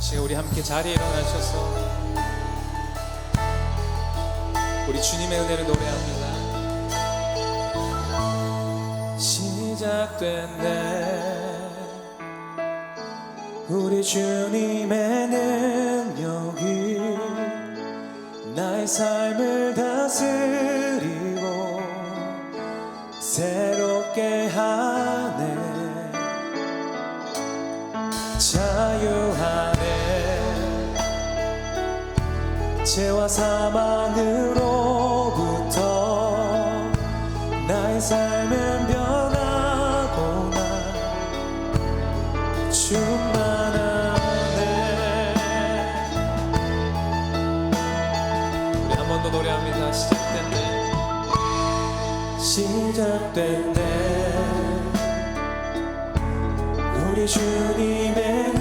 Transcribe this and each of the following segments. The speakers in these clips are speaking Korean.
지금 우리 함께 자리에 일어나셔서 우리 주님의 은혜를 노래합니다. 시작됐네 우리 주님의 능력이 나의 삶을 다스리 죄와 사망으로부터 나의 삶은 변하고 나 충만하네 우리 한 번 더 노래합니다. 시작됐네. 시작됐네. 우리 주님의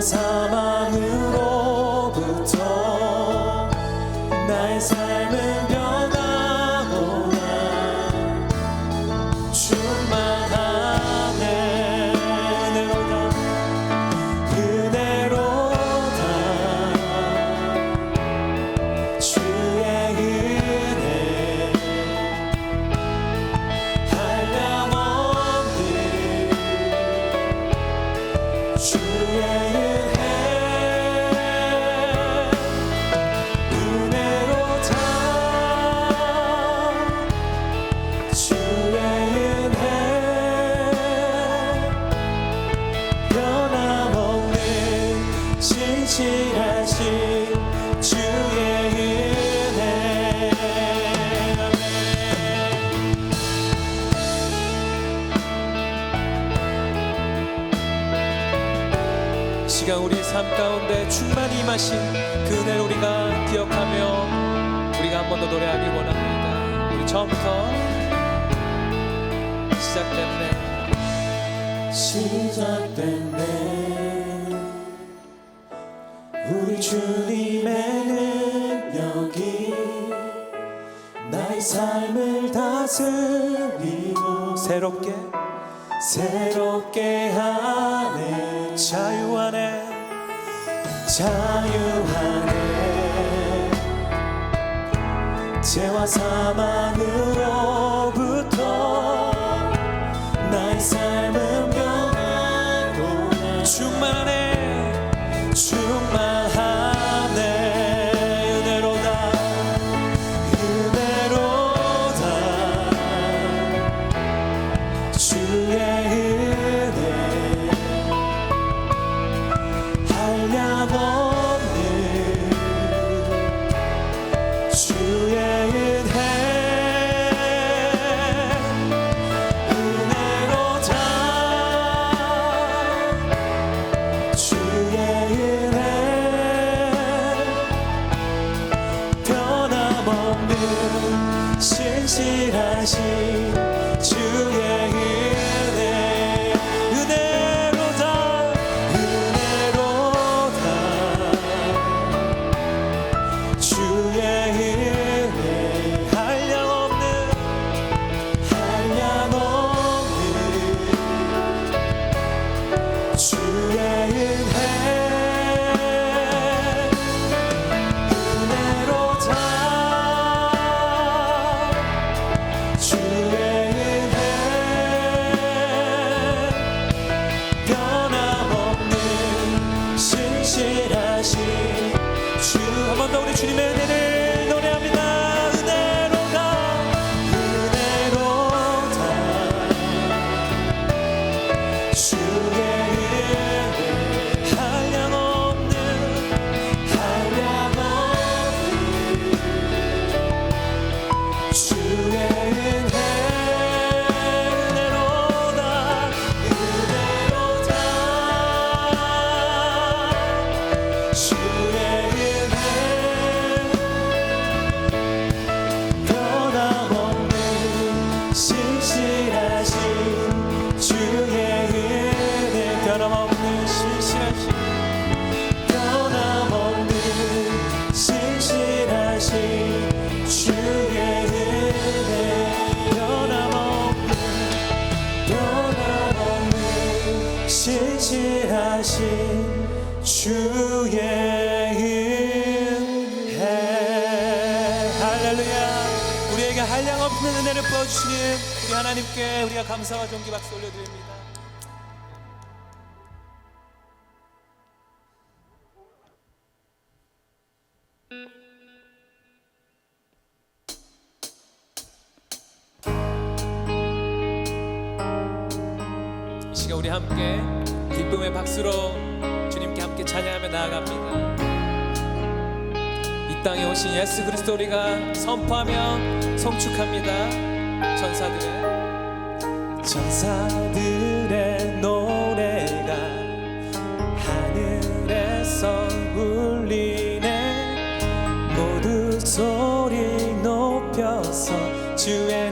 죄와 시간 우리의 삶 가운데 충만히 임하신 그 은혜를 우리가 기억하며 우리가 한 번 더 노래하기 원합니다. 우리 처음부터 시작됐네 시작됐네 우리 주님의 능력이 나의 삶을 다스리고 새롭게. 새롭게 하네. 자유하네 자유하네. 죄와 사망으로부터 나의 삶 주 하신 주의 은혜. 할렐루야. 우리에게 한량 없는 은혜를 부어주시는 우리 하나님께 우리가 감사와 존귀 박수 올려드립니다. 우리 함께 박수로 주님께 함께 찬양하며 나아갑니다. 이 땅에 오신 예수 그리스도 우리가 선포하며 송축합니다. 천사들의 천사들의 노래가 하늘에서 울리네 모두 소리 높여서 주의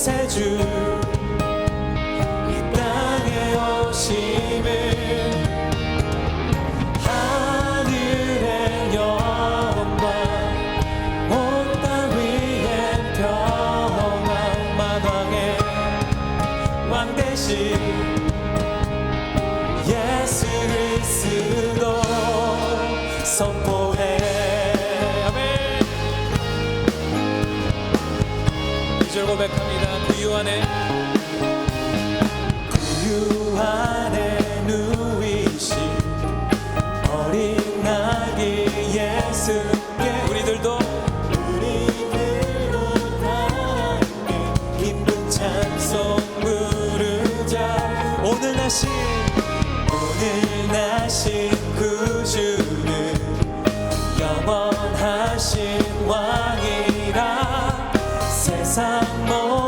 구세주 영원하신 왕이라 세상 모든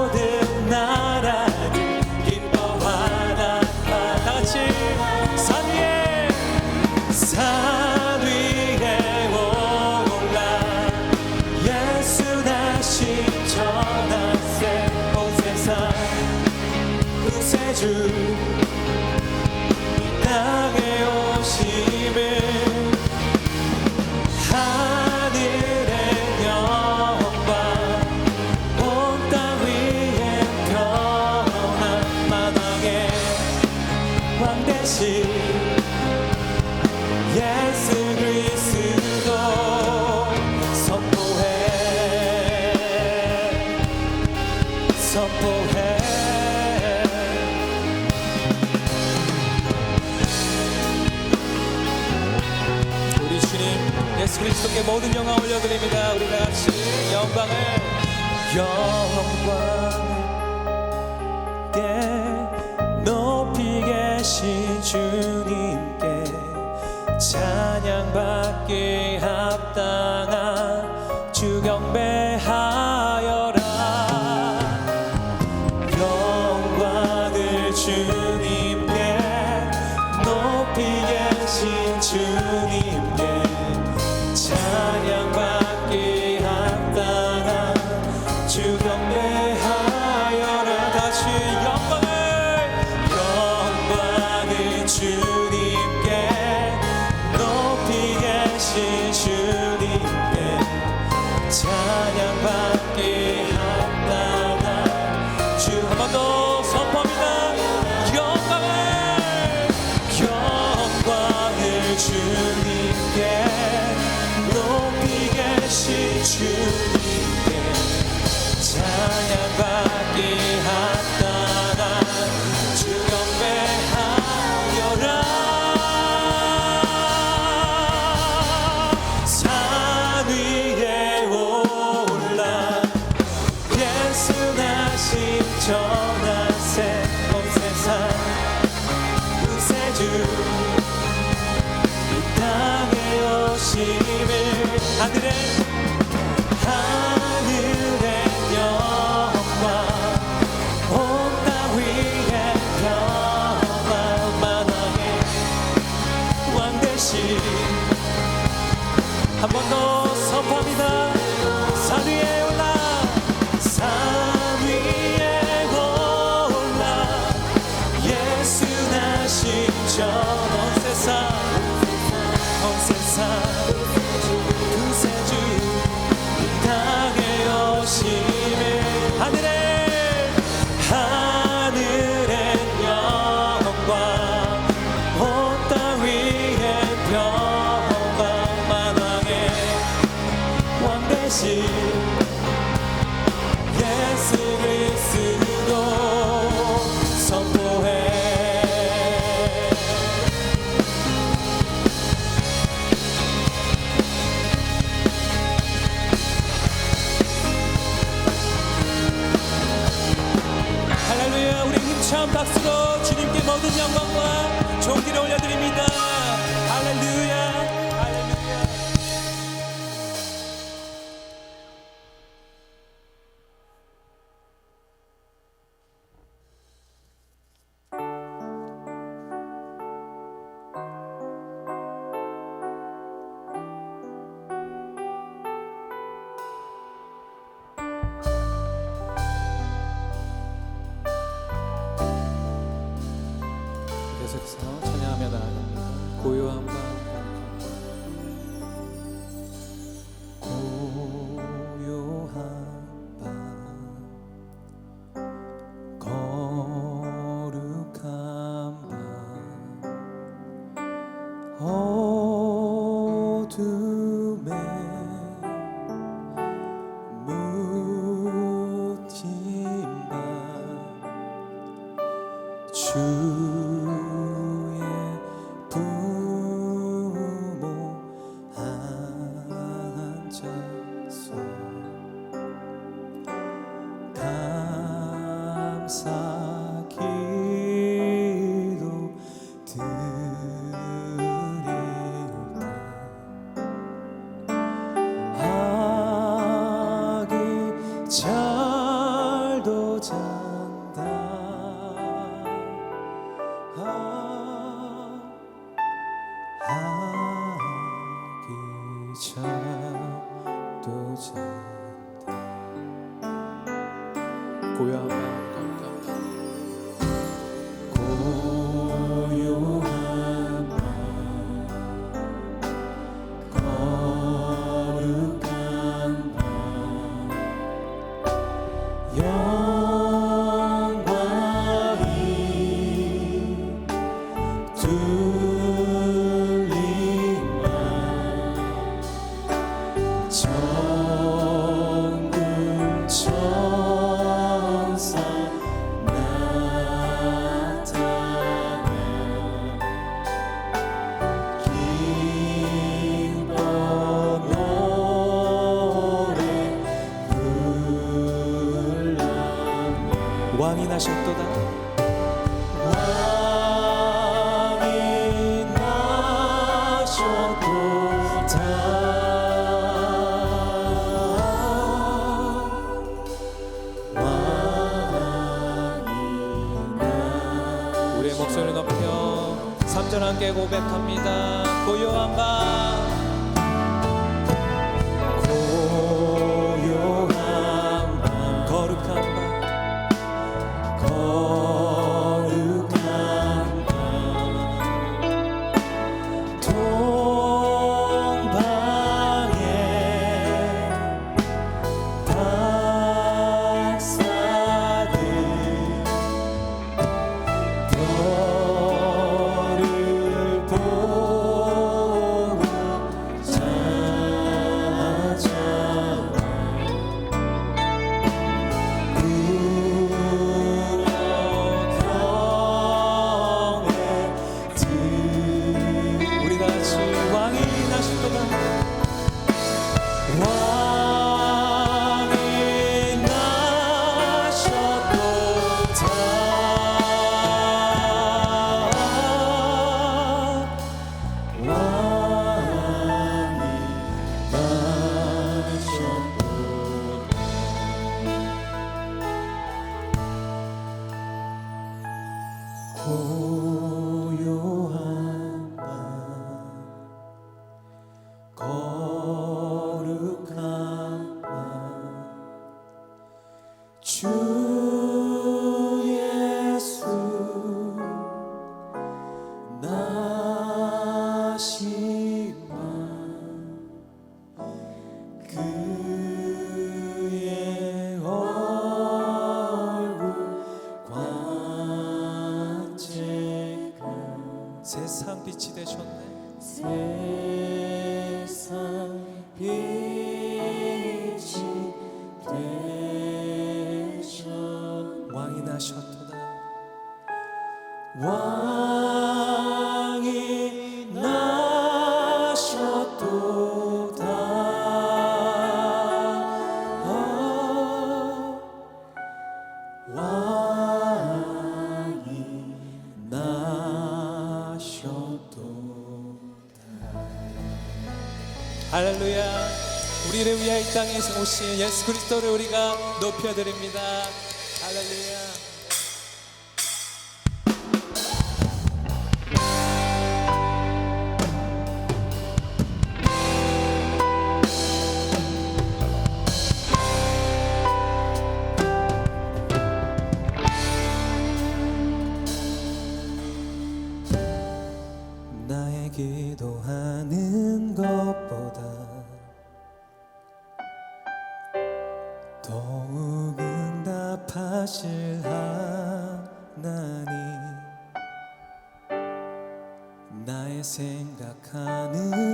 모든 영광 올려드립니다. 우리 다 같이 영광을 영광을 높이 계신 주님께 찬양받기 합당한 to the man. 나심 전하세 온 세상 구세주. 이 땅에 오심을 하늘에 young 완전한 게 고백합니다. 고요한 밤. 할렐루야. 우리를 위하여 이 땅에서 오신 예수 그리스도를 우리가 높여드립니다. 할렐루야. 하실 하나님 나의 생각하는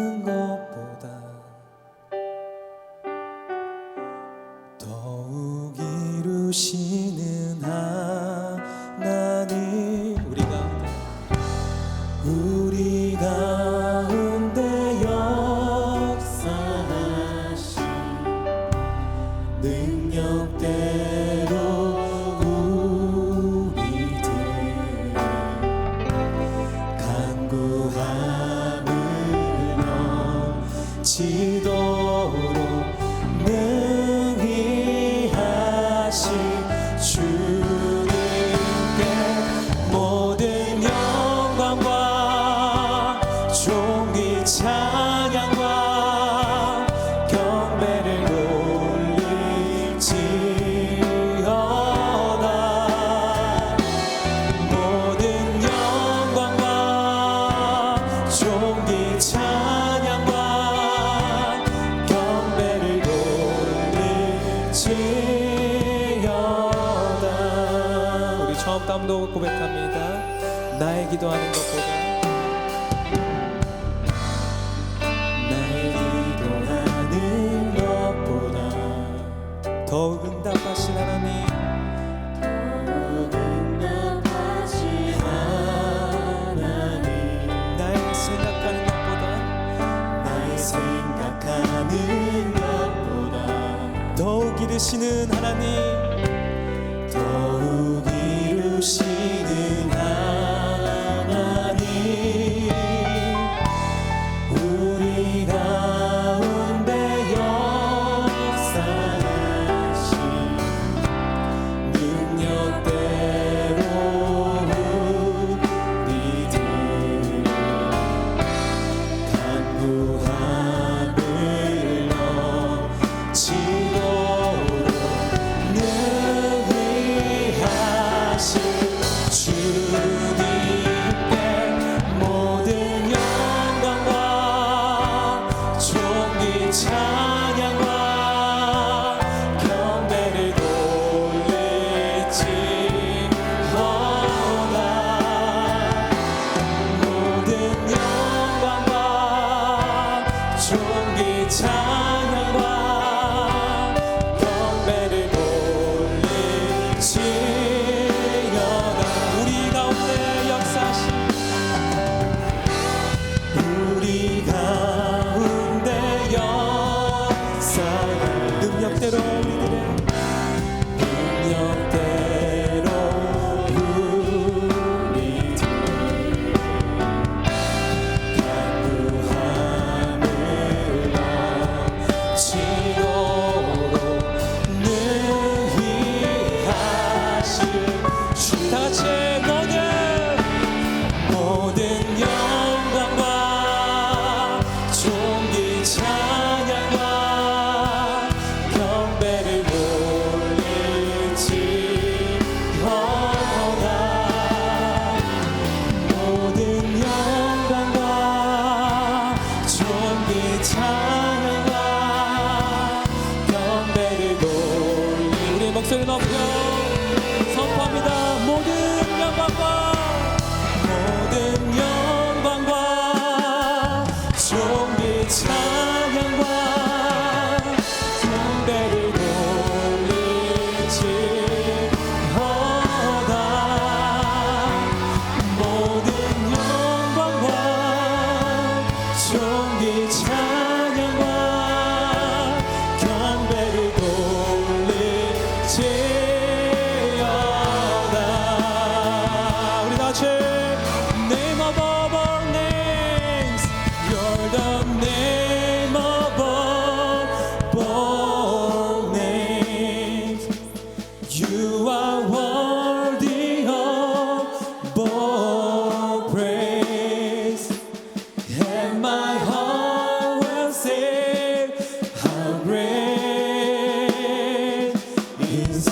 되시는 하나님. it's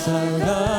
살아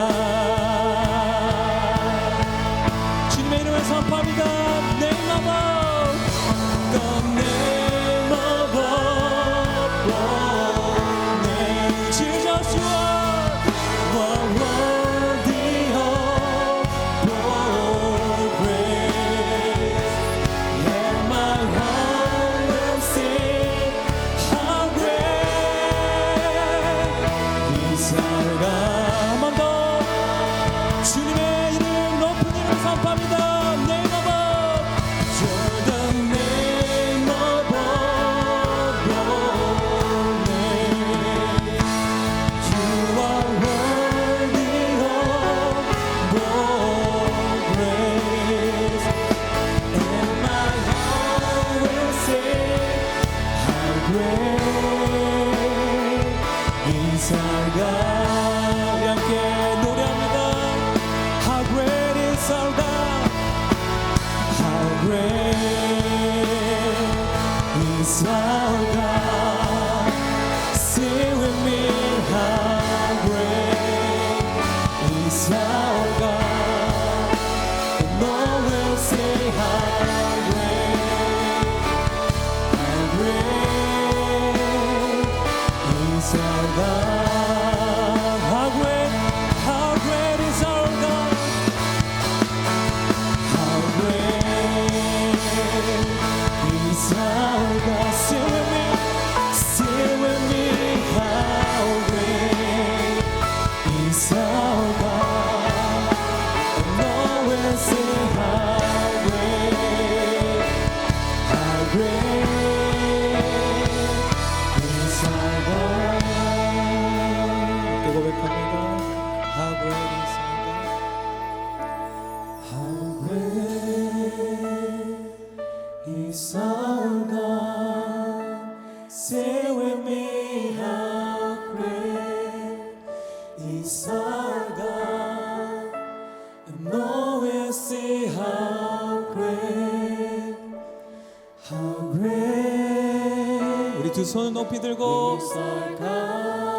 손을 높이 들고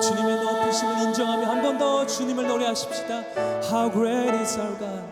주님의 높으심을 인정하며 한 번 더 주님을 노래하십시다. How great is our God?